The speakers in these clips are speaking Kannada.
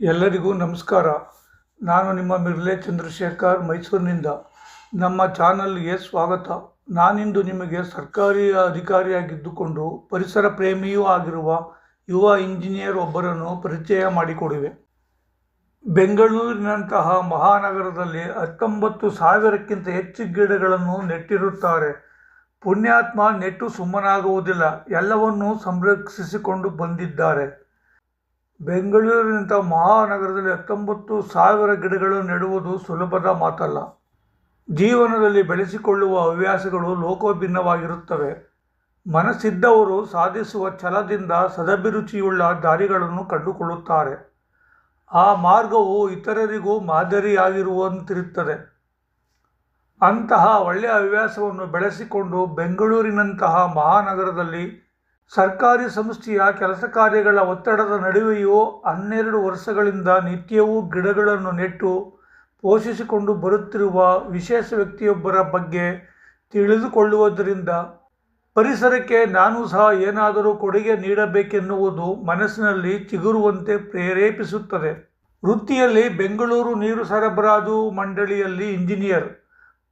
ಎಲ್ಲರಿಗೂ ನಮಸ್ಕಾರ. ನಾನು ನಿಮ್ಮ ಮಿರ್ಲೆ ಚಂದ್ರಶೇಖರ್ ಮೈಸೂರಿನಿಂದ. ನಮ್ಮ ಚಾನಲ್ಗೆ ಸ್ವಾಗತ. ನಾನಿಂದು ನಿಮಗೆ ಸರ್ಕಾರಿ ಅಧಿಕಾರಿಯಾಗಿದ್ದುಕೊಂಡು ಪರಿಸರ ಪ್ರೇಮಿಯೂ ಆಗಿರುವ ಯುವ ಇಂಜಿನಿಯರ್ ಒಬ್ಬರನ್ನು ಪರಿಚಯ ಮಾಡಿಕೊಡುವೆ. ಬೆಂಗಳೂರಿನಂತಹ ಮಹಾನಗರದಲ್ಲಿ ಹತ್ತೊಂಬತ್ತು ಸಾವಿರಕ್ಕಿಂತ ಹೆಚ್ಚು ಗಿಡಗಳನ್ನು ನೆಟ್ಟಿರುತ್ತಾರೆ. ಪುಣ್ಯಾತ್ಮ ನೆಟ್ಟು ಸುಮ್ಮನಾಗುವುದಿಲ್ಲ, ಎಲ್ಲವನ್ನೂ ಸಂರಕ್ಷಿಸಿಕೊಂಡು ಬಂದಿದ್ದಾರೆ. ಬೆಂಗಳೂರಿನಂಥ ಮಹಾನಗರದಲ್ಲಿ ಹತ್ತೊಂಬತ್ತು ಸಾವಿರ ಗಿಡಗಳು ನೆಡುವುದು ಸುಲಭದ ಮಾತಲ್ಲ. ಜೀವನದಲ್ಲಿ ಬೆಳೆಸಿಕೊಳ್ಳುವ ಹವ್ಯಾಸಗಳು ಲೋಕೋಭಿನ್ನವಾಗಿರುತ್ತವೆ. ಮನಸ್ಸಿದ್ದವರು ಸಾಧಿಸುವ ಛಲದಿಂದ ಸದಭಿರುಚಿಯುಳ್ಳ ದಾರಿಗಳನ್ನು ಕಂಡುಕೊಳ್ಳುತ್ತಾರೆ. ಆ ಮಾರ್ಗವು ಇತರರಿಗೂ ಮಾದರಿಯಾಗಿರುವಂತಿರುತ್ತದೆ. ಅಂತಹ ಒಳ್ಳೆಯ ಹವ್ಯಾಸವನ್ನು ಬೆಳೆಸಿಕೊಂಡು ಬೆಂಗಳೂರಿನಂತಹ ಮಹಾನಗರದಲ್ಲಿ ಸರ್ಕಾರಿ ಸಂಸ್ಥೆಯ ಕೆಲಸ ಕಾರ್ಯಗಳ ಒತ್ತಡದ ನಡುವೆಯೂ ಹನ್ನೆರಡು ವರ್ಷಗಳಿಂದ ನಿತ್ಯವೂ ಗಿಡಗಳನ್ನು ನೆಟ್ಟು ಪೋಷಿಸಿಕೊಂಡು ಬರುತ್ತಿರುವ ವಿಶೇಷ ವ್ಯಕ್ತಿಯೊಬ್ಬರ ಬಗ್ಗೆ ತಿಳಿದುಕೊಳ್ಳುವುದರಿಂದ ಪರಿಸರಕ್ಕೆ ನಾನು ಸಹ ಏನಾದರೂ ಕೊಡುಗೆ ನೀಡಬೇಕೆನ್ನುವುದು ಮನಸ್ಸಿನಲ್ಲಿ ಚಿಗುರುವಂತೆ ಪ್ರೇರೇಪಿಸುತ್ತದೆ. ವೃತ್ತಿಯಲ್ಲಿ ಬೆಂಗಳೂರು ನೀರು ಸರಬರಾಜು ಮಂಡಳಿಯಲ್ಲಿ ಇಂಜಿನಿಯರ್.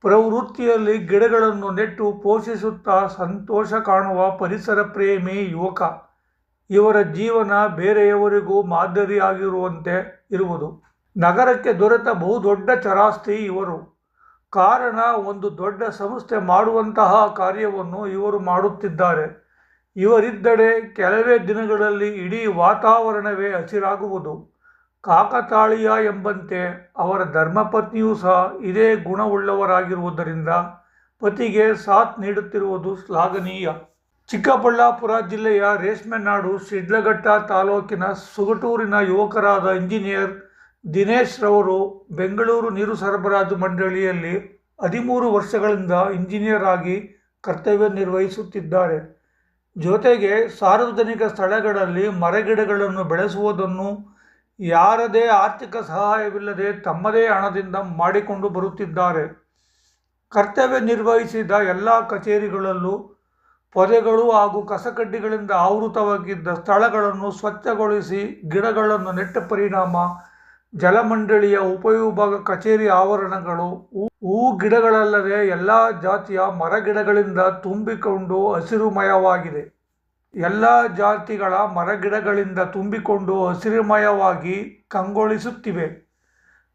ಪ್ರವೃತ್ತಿಯಲ್ಲಿ ಗಿಡಗಳನ್ನು ನೆಟ್ಟು ಪೋಷಿಸುತ್ತಾ ಸಂತೋಷ ಕಾಣುವ ಪರಿಸರ ಪ್ರೇಮಿ ಯುವಕ. ಇವರ ಜೀವನ ಬೇರೆಯವರಿಗೂ ಮಾದರಿಯಾಗಿರುವಂತೆ ಇರುವುದು. ನಗರಕ್ಕೆ ದೊರೆತ ಬಹುದೊಡ್ಡ ಚರಾಸ್ತಿ ಇವರು. ಕಾರಣ, ಒಂದು ದೊಡ್ಡ ಸಂಸ್ಥೆ ಮಾಡುವಂತಹ ಕಾರ್ಯವನ್ನು ಇವರು ಮಾಡುತ್ತಿದ್ದಾರೆ. ಇವರಿದ್ದಡೆ ಕೆಲವೇ ದಿನಗಳಲ್ಲಿ ಇಡೀ ವಾತಾವರಣವೇ ಹಸಿರಾಗುವುದು. ಕಾಕತಾಳೀಯ ಎಂಬಂತೆ ಅವರ ಧರ್ಮಪತ್ನಿಯೂ ಸಹ ಇದೇ ಗುಣವುಳ್ಳವರಾಗಿರುವುದರಿಂದ ಪತಿಗೆ ಸಾಥ್ ನೀಡುತ್ತಿರುವುದು ಶ್ಲಾಘನೀಯ. ಚಿಕ್ಕಬಳ್ಳಾಪುರ ಜಿಲ್ಲೆಯ ರೇಷ್ಮೆ ನಾಡು ಶಿಡ್ಲಘಟ್ಟ ತಾಲೂಕಿನ ಸುಗಟೂರಿನ ಯುವಕರಾದ ಇಂಜಿನಿಯರ್ ದಿನೇಶ್ ರವರು ಬೆಂಗಳೂರು ನೀರು ಸರಬರಾಜು ಮಂಡಳಿಯಲ್ಲಿ ಹದಿಮೂರು ವರ್ಷಗಳಿಂದ ಇಂಜಿನಿಯರ್ ಆಗಿ ಕರ್ತವ್ಯ ನಿರ್ವಹಿಸುತ್ತಿದ್ದಾರೆ. ಜೊತೆಗೆ ಸಾರ್ವಜನಿಕ ಸ್ಥಳಗಳಲ್ಲಿ ಮರಗಿಡಗಳನ್ನು ಬೆಳೆಸುವುದನ್ನು ಯಾರದೇ ಆರ್ಥಿಕ ಸಹಾಯವಿಲ್ಲದೆ ತಮ್ಮದೇ ಹಣದಿಂದ ಮಾಡಿಕೊಂಡು ಬರುತ್ತಿದ್ದಾರೆ. ಕರ್ತವ್ಯ ನಿರ್ವಹಿಸಿದ ಎಲ್ಲ ಕಚೇರಿಗಳಲ್ಲೂ ಪೊದೆಗಳು ಹಾಗೂ ಕಸಕಡ್ಡಿಗಳಿಂದ ಆವೃತವಾಗಿದ್ದ ಸ್ಥಳಗಳನ್ನು ಸ್ವಚ್ಛಗೊಳಿಸಿ ಗಿಡಗಳನ್ನು ನೆಟ್ಟ ಪರಿಣಾಮ, ಜಲಮಂಡಳಿಯ ಉಪವಿಭಾಗ ಕಚೇರಿ ಆವರಣಗಳು, ಹೂ- ಗಿಡಗಳಲ್ಲದೆ ಎಲ್ಲ ಜಾತಿಯ ಮರಗಿಡಗಳಿಂದ ತುಂಬಿಕೊಂಡು ಹಸಿರುಮಯವಾಗಿದೆ. ಎಲ್ಲ ಜಾತಿಗಳ ಮರಗಿಡಗಳಿಂದ ತುಂಬಿಕೊಂಡು ಹಸಿರುಮಯವಾಗಿ ಕಂಗೊಳಿಸುತ್ತಿವೆ.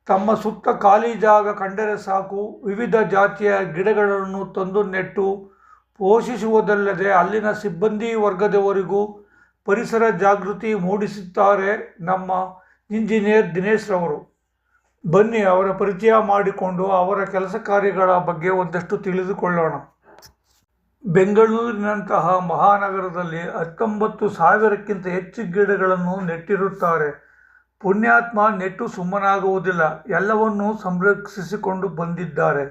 ತಮ್ಮ ಸುತ್ತ ಖಾಲಿ ಜಾಗ ಕಂಡರೆ ಸಾಕು. ವಿವಿಧ ಜಾತಿಯ ಗಿಡಗಳನ್ನು ತಂದು ನೆಟ್ಟು ಪೋಷಿಸುವುದಲ್ಲದೆ ಅಲ್ಲಿನ ಸಿಬ್ಬಂದಿ ವರ್ಗದವರಿಗೂ ಪರಿಸರ ಜಾಗೃತಿ ಮೂಡಿಸುತ್ತಾರೆ ನಮ್ಮ ಇಂಜಿನಿಯರ್ ದಿನೇಶ್ ರವರು. ಬನ್ನಿ, ಅವರ ಪರಿಚಯ ಮಾಡಿಕೊಂಡು ಅವರ ಕೆಲಸ ಕಾರ್ಯಗಳ ಬಗ್ಗೆ ಒಂದಷ್ಟು ತಿಳಿದುಕೊಳ್ಳೋಣ. ಬೆಂಗಳೂರಿನಂತಹ ಮಹಾನಗರದಲ್ಲಿ ಹತ್ತೊಂಬತ್ತು ಸಾವಿರಕ್ಕಿಂತ ಹೆಚ್ಚು ಗಿಡಗಳನ್ನು ನೆಟ್ಟಿರುತ್ತಾರೆ. ಪುಣ್ಯಾತ್ಮ ನೆಟ್ಟು ಸುಮ್ಮನಾಗುವುದಿಲ್ಲ ಎಲ್ಲವನ್ನೂ ಸಂರಕ್ಷಿಸಿಕೊಂಡು ಬಂದಿದ್ದಾರೆ.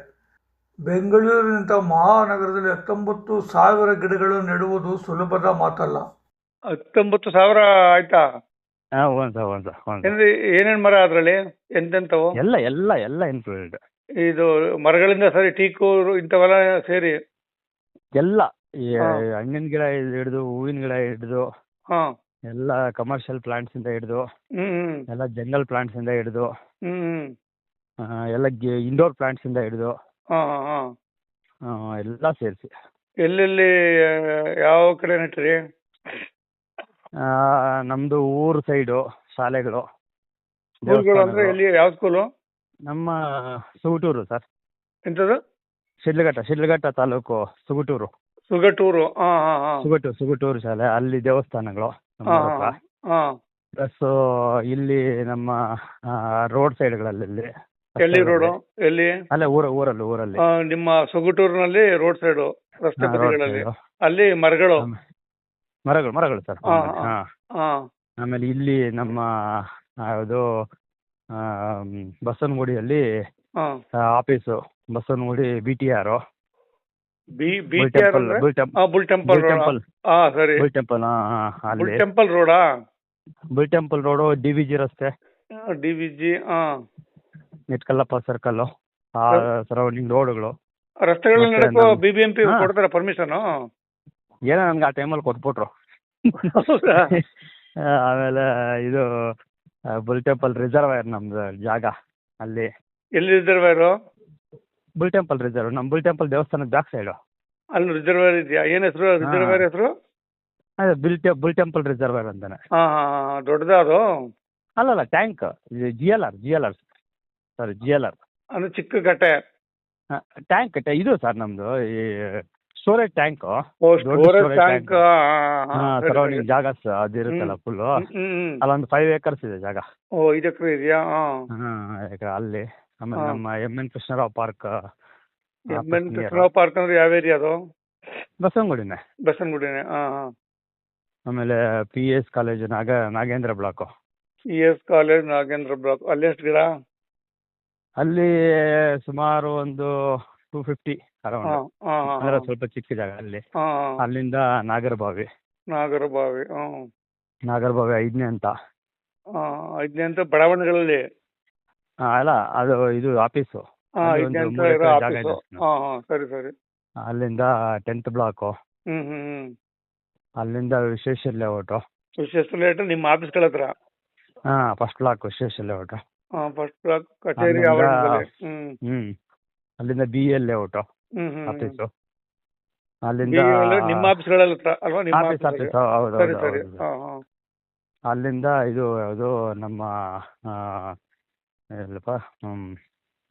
ಬೆಂಗಳೂರಿನಂಥ ಮಹಾನಗರದಲ್ಲಿ ಹತ್ತೊಂಬತ್ತು ಸಾವಿರ ಗಿಡಗಳು ನೆಡುವುದು ಸುಲಭದ ಮಾತಲ್ಲ. ಹತ್ತೊಂಬತ್ತು ಸಾವಿರ ಆಯ್ತಾ? ಹಾಂ ಒಂದು ಸರ್ ಒಂದು ಸರ್ ಒಂದು ಅಂದ್ರೆ ಏನೇನ್ ಮರ ಅದರಲ್ಲಿ? ಎಂತೆಂತವು ಎಲ್ಲ ಎಲ್ಲ ಎಲ್ಲ ಇನ್ಕ್ಲೂಡೆಡ್ ಇದು ಮರಗಳಿಂದ ಸರಿ ಟೀಕು ಇಂಥವೆಲ್ಲ ಸೇರಿ ಎಲ್ಲ ಈ. ಹಣ್ಣಿನ ಗಿಡ ಹಿಡಿದು ಹೂವಿನ ಗಿಡ ಹಿಡಿದು ಹಾ. ಎಲ್ಲ ಕಮರ್ಷಿಯಲ್ ಪ್ಲಾಂಟ್ಸಿಂದ ಹಿಡಿದು ಹ್ಮ್ ಎಲ್ಲ ಜಂಗಲ್ ಪ್ಲಾಂಟ್ಸಿಂದ ಹಿಡಿದು ಹ್ಮ್ ಆ, ಎಲ್ಲ ಇಂಡೋರ್ ಪ್ಲಾಂಟ್ಸಿಂದ ಹಿಡಿದು ಹಿಡ್ದು ಹಾ ಹಾ ಎಲ್ಲ ಸೇರಿಸಿ. ಎಲ್ಲೆಲ್ಲಿ ಆ, ಯಾವ ಕಡೆ ನೆಟ್ರಿ ನಮ್ದು ಊರ್ ಸೈಡು ಶಾಲೆಗಳು ಸ್ಕೂಲ್ಗಳು ಅಂದ್ರೆ ದೇವಸ್ಥಾನಗಳು. ಎಲ್ಲಿ ಯಾವ ಸ್ಕೂಲು ನಮ್ಮ ಸೂಟೂರು ಸರ್. ಎಂತದು? ಶಿಡ್ಲಘಟ್ಟ ಶಿಡ್ಲಘಟ್ಟ ತಾಲೂಕು ಸುಗುಟೂರು. ಸುಗಟೂರು ಹಾ ಹಾ ಹಾ ಸುಗಟು ಸುಗುಟೂರು ಶಾಲೆ ಅಲ್ಲಿ ದೇವಸ್ಥಾನಗಳು ನಮ್ಮ ಹಾ ಊರ ಹಾ ಹತ್ರ. ಹಾ ಪ್ಲಸ್ ಇಲ್ಲಿ ನಮ್ಮ ರೋಡ್ ಸೈಡ್ಗಳಲ್ಲಿ ಎಲ್ಲಿ ರೋಡು ಎಲ್ಲಿ? ಅಲ್ಲೇ ಊರ ಊರಲ್ಲಿ ಊರಲ್ಲಿ. ಆ, ನಿಮ್ಮ ಸುಗಟೂರಿನಲ್ಲಿ ರೋಡ್ ಸೈಡ್ ರಸ್ತೆ ಹಾ, road ಬದಿಗಳಲ್ಲಿ. side. ಅಲ್ಲಿ ಮರಗಳು? ಆಮೇಲೆ ಮರಗಳು ಮರಗಳು ಸರ್. ಹಾ, ಹಾ. ಹಾ ಆಮೇಲೆ ಇಲ್ಲಿ ನಮ್ಮ ಯಾವುದು ಬಸವನಗುಡಿಯಲ್ಲಿ ಹಾ office Basavanagudi B T R B B T R bull temple temple ಹಾ ಸರಿ. ಬುಲ್ ಟೆಂಪಲ್ ಆ ಅಲ್ಲಿ. Temple ರೋಡಾ bull temple road D V G ರಸ್ತೆ. ಡಿ ವಿ ಜಿ ಹಾ ನೆಟ್ಕಲ್ಲಪ್ಪ ಸರ್ಕಲ್ಲು ಆ ಸರೌಂಡಿಂಗ್ ರೋಡ್ಗಳು ರಸ್ತೆಗಳಲ್ಲಿ ನಡೆಕೋ ಬಿ ಬಿ ಎಂ ಪಿ. ಕೊಡ್ತಾರ ಪರ್ಮಿಷನ್ ಏನೋ ನನ್ಗೆ ಆ ಟೈಮಲ್ಲಿ ಕೊಟ್ಬಿಟ್ರು. ಆಮೇಲೆ ಇದು ಬುಲ್ ಟೆಂಪಲ್ ರಿಸರ್ವೈರ್ ನಮ್ದು ಜಾಗ ಅಲ್ಲಿ. ಎಲ್ಲಿ ರಿಸರ್ವೇರು ಬುಲ್ ಟೆಂಪಲ್ ರಿಸರ್ವ್ ನಮ್ಮ ಬುಲ್ ಟೆಂಪಲ್ ದೇವಸ್ಥಾನದ ಬ್ಯಾಕ್ ಸೈಡು ಅಲ್ಲಿ ರಿಸರ್ವರ್ ಇದೆಯಾ? ಏನ್ ಹೆಸರು? ರಿಸರ್ವರ್ ಹೆಸರು? ಅದೇ ಬಿಲ್ ಟೆ ಬುಲ್ ಟೆಂಪಲ್ ರಿಸರ್ವರ್ ಅಂತಾನೆ. ಹಾ ದೊಡ್ಡದ ಅದು? ಅಲ್ಲಲ್ಲ tank G L R G L R sorry G L R ಅಂದ್ರೆ ಚಿಕ್ಕ ಕಟ್ಟೆ ಟ್ಯಾಂಕ್ ಇದು ಸರ್ ನಮ್ದು ಈ storage tank storage tank. Surrounding ಜಾಗ ಅದು ಅದಿರುತ್ತಲ್ಲ ಫುಲ್ಲು ಹ್ಮ್ ಅಲ್ಲೊಂದು ಫೈವ್ ಏಕರ್ಸ್ ಇದೆ ಜಾಗ. ಓ ಐದು ಎಕರೆ ಇದೆಯಾ ಅಲ್ಲಿ. ಆಮೇಲೆ ಹಾ. ನಮ್ಮ M N Krishnarao park M N Krishnarao park ಅಂದ್ರೆ ಯಾವ ಏರಿಯಾ ಅದು? ಬಸವನಗುಡಿನೇ. ಬಸವನಗುಡಿನೇ ಹಾ ಹಾ ಆಮೇಲೆ ಪಿ ಎಸ್ ಕಾಲೇಜು ನಾಗ Nagendra block. E S college Nagendra block. ಅಲ್ಲಿ ಎಷ್ಟು ಗಿಡ? ಅಲ್ಲಿ ಸುಮಾರು ಒಂದು ಟೂ ಫಿಫ್ಟಿ ಹಾ ಅರೌಂಡ್ ಹಾ ಹಾ. ಸ್ವಲ್ಪ ಚಿಕ್ಕ ಜಾಗ ಅಲ್ಲಿ. ಹಾ ಅಲ್ಲಿಂದ ನಾಗರಬಾವಿ. ನಾಗರಬಾವಿ ಹ್ಮ್. ನಾಗರಬಾವಿ ಐದನೇ ಅಂತ. ಐದನೇ ಅಂತ ಬಡಾವಣೆಗಳಲ್ಲಿ. ಆ, ಅಲ್ಲ ಅದು ಇದು ಆಫೀಸು ಹಾ ಮೂರು ಇರೋ ಆಫೀಸು. ಹಾ ಹಾ ಸರಿ ಸರಿ. ಅಲ್ಲಿಂದ ಟೆಂತ್ ಬ್ಲಾಕು ಹ್ಮ್ ಹ್ಮ್ ಅಲ್ಲಿಂದ ವಿಶ್ವೇಶ್ವರ ಲೇಔಟು ವಿಶೇಷ ಲೇಔಟ್ ನಿಮ್ಮ ಆಫೀಸ್ಗಳ ಹತ್ರ? ಹಾಂ ಫಸ್ಟ್ ಬ್ಲಾಕ್ ವಿಶ್ವೇಶ್ವರ ಲೇಔಟು ಹಾ ಫಸ್ಟ್ ಬ್ಲಾಕ್ ಕಚೇರಿ ಅಲ್ಲಿಂದ- ಆವರಣದಲ್ಲಿ. ಹ್ಞೂ ಅಲ್ಲಿಂದ ಬಿ ಎಲ್ ಲೇಔಟು ಹ್ಮ್ ಆಫೀಸು ಅಲ್ಲಿಂದ ನಿಮ್ಮ ಆಫೀಸ್ಗಳ ಹತ್ರ ಅಲ್ವಾ? ನಿಮ್ಮ ಆಫೀಸ್ ಆಫೀಸ್ ಆಫೀಸ್ ಹೌದು ಸರಿ ಹೌದು ಸರಿ ಹೌದು. ಹಾ ಹಾ. ಅಲ್ಲಿಂದ ಇದು ಅದು ನಮ್ಮ ಎಲ್ಲಪ್ಪ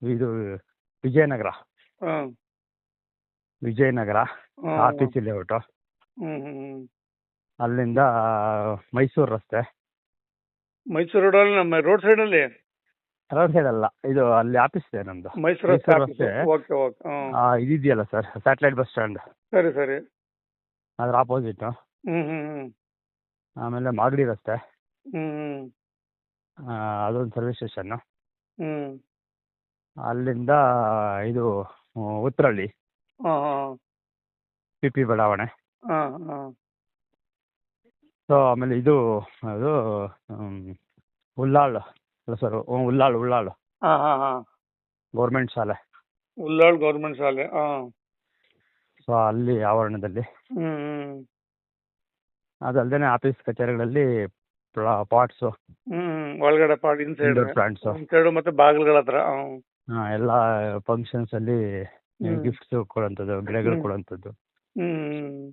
ಇದು ವಿಜಯನಗರ. ವಿಜಯನಗರ ಆ ಲೇಔಟು ಹ್ಮ್ ಅಲ್ಲಿಂದ ಮೈಸೂರು ರಸ್ತೆ. ಮೈಸೂರು ರೋಡಲ್ಲಿ ನಮ್ಮ ರೋಡ್ ಸೈಡ್ ಅಲ್ಲಿ ರೋಡ್ ಸೈಡ್ ಅಲ್ಲ ಇದು ಅಲ್ಲಿ ಆಫೀಸ್ ಇದೆ ನಮ್ದು. ಮೈಸೂರು ರಸ್ತೆ ಮೈಸೂರು. ಓಕೆ ಓಕೆ ಆ, ಇದಿದೆಯಲ್ಲ ಸರ್ ಸ್ಯಾಟಲೈಟ್ ಬಸ್ ಸ್ಟ್ಯಾಂಡ್. ಸರಿ ಸರಿ. ಅದ್ರ ಆಪೋಸಿಟ್ ಹ್ಮ್ ಆಮೇಲೆ ಮಾಗಡಿ ರಸ್ತೆ. ಹ್ಮ್ ಅದೊಂದು ಸರ್ವಿಸ್ ಸ್ಟೇಷನ್ನು ಹ್ಮ್. ಅಲ್ಲಿಂದ ಇದು ಹಾ ಹಾ. ಪಿ ಪಿ ಬಡಾವಣೆ. ಹಾ ಹಾ. ಸೊ ಆಮೇಲೆ ಇದು ಅದು ಉಳ್ಳಾಳ್ ಅಲ್ಲ ಸರ್ ಉಳ್ಳಾಳ್ ಉಳ್ಳಾಳ್. ಹಾ ಹಾ ಹಾ. ಗೌರ್ಮೆಂಟ್ ಶಾಲೆ. ಉಳ್ಳಾಳ್ ಗೌರ್ಮೆಂಟ್ ಶಾಲೆ ಹಾ. ಸೊ ಅಲ್ಲಿ ಆವರಣದಲ್ಲಿ. ಹ್ಮ್ ಅದಲ್ಲದೆ ಆಫೀಸ್ ಕಚೇರಿಗಳಲ್ಲಿ ಪಾಟ್ಸು ಹ್ಮ್ ಒಳಗಡೆ ಪಾರ್ಟಿ ಇನ್ಸೈಡ್ ಇಂಡೋರ್ ಪ್ಲಾಂಟ್ಸು ಇನ್ಸೈಡ್ ಮತ್ತೆ ಬಾಗಿಲುಗಳ ಹತ್ರ ಎಲ್ಲಾ ಫಂಕ್ಷನ್ಸ್ ಅಲ್ಲಿ. ಗಿಫ್ಟ್ಸ್ ಕೊಡುವಂಥದ್ದು ಗಿಡಗಳು ಹ್ಮ್.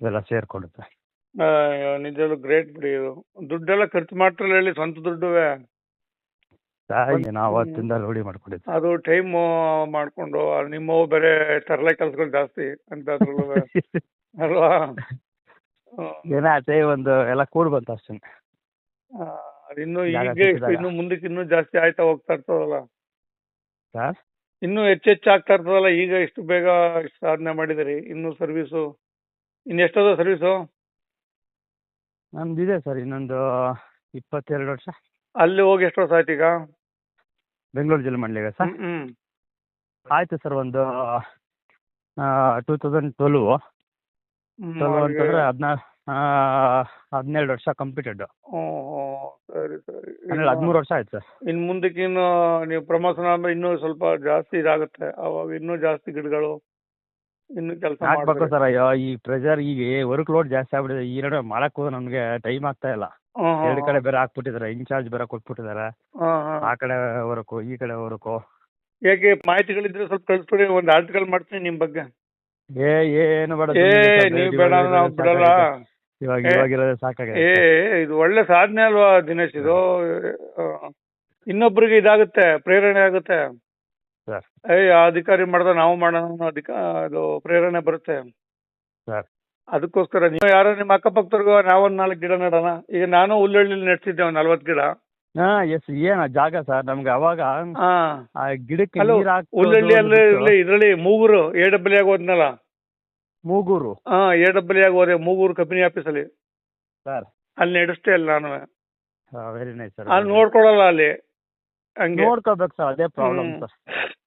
ಇವೆಲ್ಲ ಸೇರ್ಕೊಡುತ್ತೆ. ನಿಜವಾಗ್ಲೂ ಗ್ರೇಟ್ ಬಿಡಿ ಇದು. ದುಡ್ಡೆಲ್ಲ ಖರ್ಚು ಮಾಡ್ತಾರಲ್ಲ ಹೇಳಿ ಸ್ವಂತ ದುಡ್ಡುವೆ. ನಾವು ಅವತ್ತಿಂದ ರೂಢಿ ಮಾಡ್ಕೊಂಡಿದ್ದೆ. ಅದು ಟೈಮ್ ಮಾಡ್ಕೊಂಡು ನಿಮ್ಮವು ಬೇರೆ ತರಲೆ ಕೆಲಸಗಳು ಜಾಸ್ತಿ ಅಂತ ಅದ್ರಲ್ಲೂ ಅಲ್ವಾ? ಏನಾಯ್ತು ಒಂದು ಎಲ್ಲ ಕೂಡ್ ಬಂತು ಅಷ್ಟೇ. ಇನ್ನು ಜಾಗ ಈಗ ಸಿಕ್ಕಿದಾಗ. ಇನ್ನು ಮುಂದಕ್ಕೆ ಇನ್ನೂ ಜಾಸ್ತಿ ಆಯ್ತಾ ಹೋಗ್ತಾ ಇರ್ತದಲ್ಲ? ಸರ್? ಇನ್ನು ಹೆಚ್ಚು ಹೆಚ್ಚು ಆಗ್ತಾ ಇರ್ತದಲ್ಲ? ಈಗ ಇಷ್ಟು ಬೇಗ ಇಷ್ಟು ಸಾಧನೆ ಮಾಡಿದಿರಿ ಇನ್ನು ಸರ್ವಿಸು ಇನ್ನು ಎಷ್ಟದ ಸರ್ವಿಸು? ನಮ್ದು ಇದೆ ಸರ್ ಇನ್ನೊಂದು ಇಪ್ಪತ್ತೆರಡು ವರ್ಷ. ಅಲ್ಲಿ ಹೋಗಿ ಎಷ್ಟು ವರ್ಷ ಆಯ್ತು ಈಗ? ಬೆಂಗಳೂರು ಜಿಲ್ಲೆ ಮಂಡ್ಲಿಗೆ ಸರ್. ಹ್ಮ್ ಹ್ಮ್. ಆಯ್ತು ಸರ್ ಒಂದು ಟೂ ತೌಸಂಡ್ ಟ್ವೆಲ್ವ್ ಹ್ಮ್, ಅಂತಂದ್ರೆ ಹದಿನಾ ಹದಿನೇಳು ವರ್ಷ ಕಂಪ್ಲೀಟೆಡ್ ಸರಿ ಸರಿ. ಹನ್ನೆರಡು ಹದಿಮೂರು ವರ್ಷ ಆಯ್ತು ಸರ್. ಇನ್ನು ಮುಂದಕ್ಕೆ ಇನ್ನು ನೀವು ಪ್ರಮೋಷನ್ ಆದ್ಮೇಲೆ ಇನ್ನೂ ಸ್ವಲ್ಪ ಜಾಸ್ತಿ ಇದಾಗುತ್ತೆ. ಅವಾಗ ಇನ್ನೂ ಜಾಸ್ತಿ ಗಿಡಗಳು ಇನ್ನು ಕೆಲಸ ಮಾಡ್ಬೇಕು ಸರ್. ಅಯ್ಯೋ ಈ ಪ್ರೆಷರ್ ಈಗ ವರ್ಕ್ ಲೋಡ್ ಜಾಸ್ತಿ ಆಗ್ಬಿಟ್ಟಿದೆ. ಈ ನಡುವೆ ಮಾಡಕ್ ಹೋದ್ರೆ ನಮಗೆ ಟೈಮ್ ಆಗ್ತಾ ಇಲ್ಲ. ಎರಡು ಕಡೆ ಬೇರೆ ಹಾಕ್ಬಿಟ್ಟಿದ್ದಾರೆ ಇನ್ಚಾರ್ಜ್ ಬೇರೆ ಕೊಟ್ಬಿಟ್ಟಿದ್ದಾರೆ ಆ ಕಡೆ ವರ್ಕು ಈ ಕಡೆ ವರ್ಕು ಯಾಕೆ ಮಾಹಿತಿಗಳಿದ್ರೆ ಸ್ವಲ್ಪ ಕಳಿಸ್ಬಿಡಿ. ಒಂದು ಆರ್ಟಿಕಲ್ ಮಾಡ್ತೀನಿ ನಿಮ್ ಬಗ್ಗೆ. ಏ ಏನು ಬೇಡ ಏ ನೀವ್ ಬೇಡ ಇರೋದೇ ನಾವು ಬಿಡಲ್ಲ. ಸಾಕಾಗೈತೆ. ಇವಾಗ ಏ, ಏ ಇದು ಒಳ್ಳೆ ಸಾಧನೆ ಅಲ್ವಾ ದಿನೇಶ್? ಇದು ಇನ್ನೊಬ್ಬರಿಗೆ ಇನ್ನೊಬ್ರಿಗೆ ಇದಾಗುತ್ತೆ ಪ್ರೇರಣೆ ಆಗುತ್ತೆ. ಸರ್. ಆ ಅಧಿಕಾರಿ ಮಾಡ್ದ ನಾವು ಮಾಡೋಣ ಅನ್ನೋ ಅಧಿಕ ಅದು ಪ್ರೇರಣೆ ಬರುತ್ತೆ. ಸರ್. ಅದಕ್ಕೋಸ್ಕರ ನೀವು ಯಾರೋ ನಿಮ್ಮ ಅಕ್ಕಪಕ್ಕದವ್ರಿಗೂ ನಾವೊಂದು ನಾಲ್ಕು ಗಿಡ ನೆಡೋಣ. ಈಗ ನಾನು ಹುಲ್ಲಳ್ಳಿಲಿ ನೆಡ್ಸಿದ್ದೆ ಒಂದು ನಲ್ವತ್ತು ಗಿಡ. ಹಾ ಎಸ್ ಏನ ಜಾಗ ಸರ್? ನಮ್ಗೆ ಅವಾಗ ಹಾ. ಆ ಗಿಡಕ್ಕೆ ಹಲೋ ನೀರ್ ಉಲ್ಲಳ್ಳಿ ಅಲ್ಲೇ ಇದ್ರಲ್ಲಿ ಮೂಗೂರು ಎ ಡಬ್ಲ್ಯೂ ಆಗಿ ಹೋದ್ನಲ್ಲ? ಮೂಗೂರು? ಹಾ ಎ ಡಬ್ಲ್ಯೂ ಆಗಿ ಹೋದೆ ಮೂಗೂರು ಕಂಪನಿ ಆಫೀಸಲ್ಲಿ ಸರ್. ಅಲ್ಲಿ ನಡೆಸ್ತೇ ಇಲ್ಲ ನಾನು. ವೆರಿ ನೈಸ್ ಸರ್ ಅಲ್ಲಿ ನೋಡ್ಕೊಳಲ್ಲ ಅಲ್ಲಿ ಹಂಗೆ. ನೋಡ್ಕೋಬೇಕು ಸರ್ ಅದೇ ಪ್ರಾಬ್ಲಮ್ ಸರ್.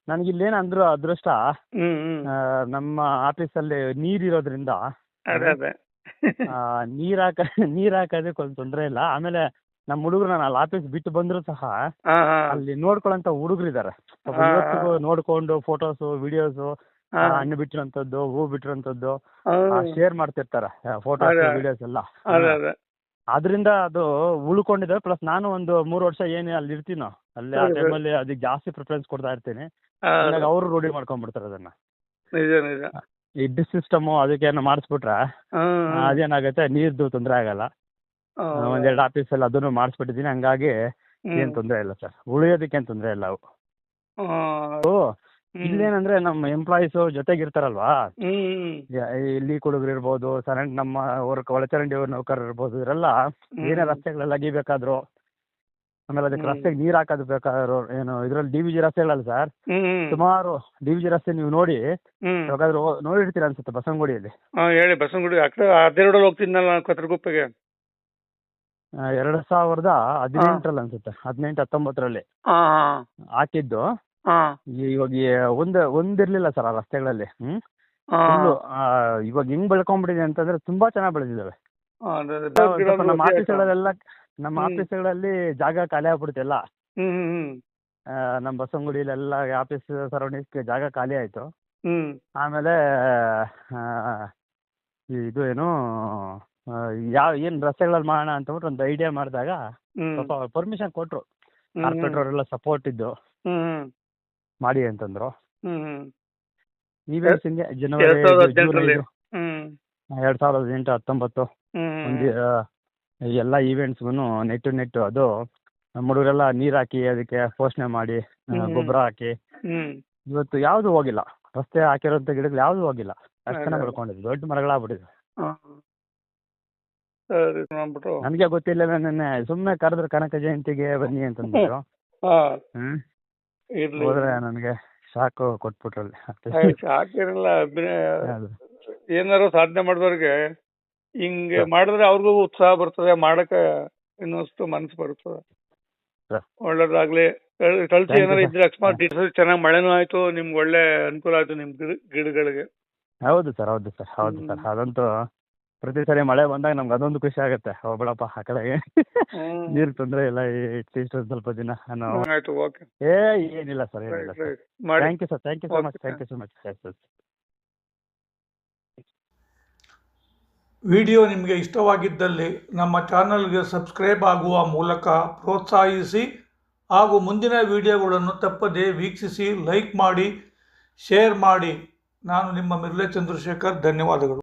ನನಗೆ ಇಲ್ಲಿ ಏನಂದ್ರು ಅದೃಷ್ಟ? ಹ್ಮ್ ಹ್ಮ್. ಆ, ನಮ್ಮ ಆಫೀಸಲ್ಲಿ ನೀರ್ ಇರೋದ್ರಿಂದ ಅದೇ ಅದೇ. ಆ, ನೀರ್ ಹಾಕ ನೀರ್ ಹಾಕೋದಕ್ಕೆ ಒಂದು ತೊಂದರೆ ಇಲ್ಲ. ಆಮೇಲೆ ನಮ್ಮ ಹುಡುಗರು ನಾನು ಅಲ್ಲಿ ಆಫೀಸ್ ಬಿಟ್ಟು ಬಂದ್ರು ಸಹ ಹಾ ಹಾ ಅಲ್ಲಿ ನೋಡ್ಕೊಳಂತ ಹುಡುಗರಿದ್ದಾರೆ ಹಾ. ಇವತ್ತಿಗೂ ನೋಡ್ಕೊಂಡು ಫೋಟೋಸ್ ವಿಡಿಯೋಸ್ ಹಾ. ಹಣ್ಣು ಬಿಟ್ಟಿರೋಂಥದ್ದು ಹೂ ಬಿಟ್ಟಿರೋಂಥದ್ದು. ಶೇರ್ ಮಾಡ್ತಿರ್ತಾರೆ ಫೋಟೋಸ್ ಅದೇ. ವಿಡಿಯೋಸ್ ಎಲ್ಲ ಅದೇ ಅದೇ ಅದರಿಂದ ಅದು ಉಳ್ಕೊಂಡಿದೆ ಪ್ಲಸ್ ನಾನು ಒಂದು ಮೂರು ವರ್ಷ ಏನು ಅಲ್ಲಿ ಇರ್ತೀನೋ ಅಲ್ಲಿ ಆ ಸರಿ, ಸರಿ. ಟೈಮಲ್ಲಿ ಅದಕ್ಕೆ ಜಾಸ್ತಿ ಪ್ರಿಫರೆನ್ಸ್ ಕೊಡ್ತಾ ಇರ್ತೀನಿ ಹಂಗಾಗಿ ಅವರು ರೂಢಿ ಮಾಡ್ಕೊಂಡ್ಬಿಡ್ತಾರೆ ಅದನ್ನ ನಿಜ ನಿಜ ಈ ಡಿಸ್ ಸಿಸ್ಟಮು ಅದಕ್ಕೇನು ಮಾಡಿಸ್ಬಿಟ್ರೆ ಹ್ಮ್, ಹ್ಮ್. ಅದೇನಾಗುತ್ತೆ ನೀರ್ದು ತೊಂದರೆ ಆಗಲ್ಲ ಒಂದೆರಡು ಆಫೀಸಲ್ಲಿ ಅದನ್ನು ಮಾಡಿಸ್ಬಿಟ್ಟಿದ್ದೀನಿ. ಹಂಗಾಗಿ ಏನ್ ತೊಂದರೆ ಇಲ್ಲ ಸರ್. ಏನ್ ತೊಂದ್ರೆ ಇಲ್ಲ ಅವು. ಓ. ಇಲ್ಲೇನಂದ್ರೆ ನಮ್ಮ ಎಂಪ್ಲಾಯೀಸ್ ಜೊತೆಗಿರ್ತಾರಲ್ವಾ ಇಲ್ಲಿ ಕುಡುಗರು ಇರ್ಬೋದು ಸರೆಂಟ್ ನಮ್ಮ ವರ್ಕ್ ಒಳಚರಂಡಿ ನೌಕರರು ಇರ್ಬೋದು ಇವರೆಲ್ಲ ಏನೇ ರಸ್ತೆಗಳೆಲ್ಲ ಅಗಿಬೇಕಾದ್ರು ಆಮೇಲೆ ಅದಕ್ಕೆ. ರಸ್ತೆಗೆ ನೀರು ಹಾಕೋದು ಬೇಕಾದ್ರು ಏನು ಇದ್ರಲ್ಲಿ ಡಿ ವಿ ಜಿ ರಸ್ತೆಗಳಲ್ಲ ಸರ್? ಸುಮಾರು ಡಿ ವಿ ಜಿ ರಸ್ತೆ ನೀವು ನೋಡಿ ಯಾವಾಗಾದ್ರೂ ನೋಡಿರ್ತೀರ ಅನ್ಸುತ್ತೆ ಬಸವನಗುಡಿಯಲ್ಲಿ. ಹೇಳಿ ಬಸವನಗುಡಿ ಹೋಗ್ತಿದ್ನಲ್ಲ ಕತ್ರಗುಪ್ಪೆಗೆ ಎರಡು ಸಾವಿರದ ಹದಿನೆಂಟರಲ್ಲಿ ಅನ್ಸುತ್ತೆ. ಹದಿನೆಂಟು ಹತ್ತೊಂಬತ್ತರಲ್ಲಿ. ಹಾಕಿದ್ದು. ಇವಾಗ ಒಂದ್ ಒಂದು ಒಂದಿರ್ಲಿಲ್ಲ ಸರ್ ಆ ರಸ್ತೆಗಳಲ್ಲಿ. ಹ್ಮ್? ಇವಾಗ ಹೆಂಗ್ ಬೆಳ್ಕೊಂಡ್ಬಿಟ್ಟಿದೆ ಅಂತಂದ್ರೆ ತುಂಬಾ ಚೆನ್ನಾಗಿ ಬೆಳೆದಿದ್ದಾವೆ. ನಮ್ಮ ನೋಡಿ ಆಫೀಸ್ಗಳೆಲ್ಲ ನಮ್ಮ ಆಫೀಸ್ಗಳಲ್ಲಿ ಜಾಗ ಖಾಲಿ ಆಗ್ಬಿಡುತ್ತೆ ಎಲ್ಲ. ನಮ್ಮ ಬಸವನಗುಡಿಲೆಲ್ಲ ಆಫೀಸ್ ಸರೌಂಡಿಂಗ್ಸ್ ಜಾಗ ಖಾಲಿ ಆಯ್ತು. ಆಮೇಲೆ ಇದು ಏನು ಯಾವ ಏನು ರಸ್ತೆಗಳಲ್ಲಿ ಮಾಡೋಣ ಅಂತಬಿಟ್ಟು ಒಂದು ಐಡಿಯಾ ಮಾಡಿದಾಗ ಸ್ವಲ್ಪ ಪರ್ಮಿಷನ್ ಕೊಟ್ರು. ಹ್ಮ್ ಕಾರ್ಪೊರೇಟರ್ ಸಪೋರ್ಟ್ ಇದ್ದು ಮಾಡಿ ಅಂತಂದ್ರು. ಈವೆಂಟ್ಸ್ ಹಿಂಗೆ ಎರಡ್ ಜನವರಿ ಎರಡು ಸಾವಿರದ ಹದಿನೆಂಟು ಹತ್ತೊಂಬತ್ತು. ಎಲ್ಲಾ ಈವೆಂಟ್ಸ್ಗೂ ನೆಟ್ಟು ನೆಟ್ಟು ಅದು ಹುಡುಗರೆಲ್ಲ ನೀರ್ ಹಾಕಿ ಅದಕ್ಕೆ ಪೋಷಣೆ ಮಾಡಿ ಗೊಬ್ಬರ ಹಾಕಿ. ಇವತ್ತು ಯಾವುದು ಹೋಗಿಲ್ಲ. ರಸ್ತೆ ಹಾಕಿರೋ ಗಿಡಗಳು ಯಾವ್ದು ಹೋಗಿಲ್ಲ. ಅಷ್ಟೇ ಬೆಳ್ಕೊಂಡಿದ್ವಿ ದೊಡ್ಡ ಮರಗಳಾಗ್ಬಿಟ್ಟಿದೆ. ಸರಿ ನನಗೆ ಗೊತ್ತಿಲ್ಲ ನನ್ನ ಸುಮ್ಮನೆ ಕರೆದ್ರು ಕನಕ ಜಯಂತಿಗೆ ಬನ್ನಿ ಅಂತಂದ್ರು ಹಾ. ಹ್ಮ್? ಇರ್ಲಿ. ಹೋದ್ರೆ ನನಗೆ ಶಾಕು ಕೊಟ್ಬಿಟ್ರಲ್ಲಿ ಹಾಕಿರಲ್ಲ. ಏನಾರು ಸಾಧನೆ ಮಾಡಿದವ್ರಿಗೆ ಹಿಂಗೆ ಮಾಡಿದ್ರೆ ಅವ್ರಿಗೂ ಉತ್ಸಾಹ ಬರ್ತದೆ ಮಾಡಕ್ಕೆ ಇನ್ನಷ್ಟು ಮನಸ್ಸು ಬರ್ತದೆ. ಒಳ್ಳೇದಾಗ್ಲಿ. ಕಳ್- ಕಳ್ಸಿ ಏನಾರು ಇದ್ರೆ ಅಕಸ್ಮಾತ್ ಚೆನ್ನಾಗಿ ಮಳೆನೂ ಆಯ್ತು ನಿಮ್ಗೆ ಒಳ್ಳೆ ಅನುಕೂಲ ಆಯ್ತು ನಿಮ್ ಗಿಡ ಗಿಡಗಳಿಗೆ. ಹೌದು ಸರ್ ಹೌದು ಸರ್ ಹೌದು ಸರ್. ಅದಂತೂ ಪ್ರತಿ ಸರಿ ಮಳೆ ಬಂದಾಗ ನಮ್ಗೆ ಅದೊಂದು ಖುಷಿ ಆಗುತ್ತೆ. ಓ ಬಿಡಪ್ಪ ಆ ಕಡೆಗೆ ನೀರು ತೊಂದರೆ ಇಲ್ಲ ಇಷ್ಟು ಒಂದ್ ಸ್ವಲ್ಪ ದಿನ ಅನ್ನೋ ಆಯ್ತು ಓಕೆ ಏ ಏನಿಲ್ಲ ಸರ್ ಏನಿಲ್ಲ sir thank you sir thank you so much thank you so much sir video ನಿಮಗೆ ಇಷ್ಟವಾಗಿದ್ದಲ್ಲಿ ನಮ್ಮ ಚಾನಲ್ಗೆ ಸಬ್ಸ್ಕ್ರೈಬ್ ಆಗುವ ಮೂಲಕ ಪ್ರೋತ್ಸಾಹಿಸಿ ಹಾಗೂ ಮುಂದಿನ ವಿಡಿಯೋಗಳನ್ನು ತಪ್ಪದೇ ವೀಕ್ಷಿಸಿ ಲೈಕ್ ಮಾಡಿ ಶೇರ್ ಮಾಡಿ. ನಾನು ನಿಮ್ಮ ಮಿರ್ಲೆ ಚಂದ್ರಶೇಖರ್. ಧನ್ಯವಾದಗಳು.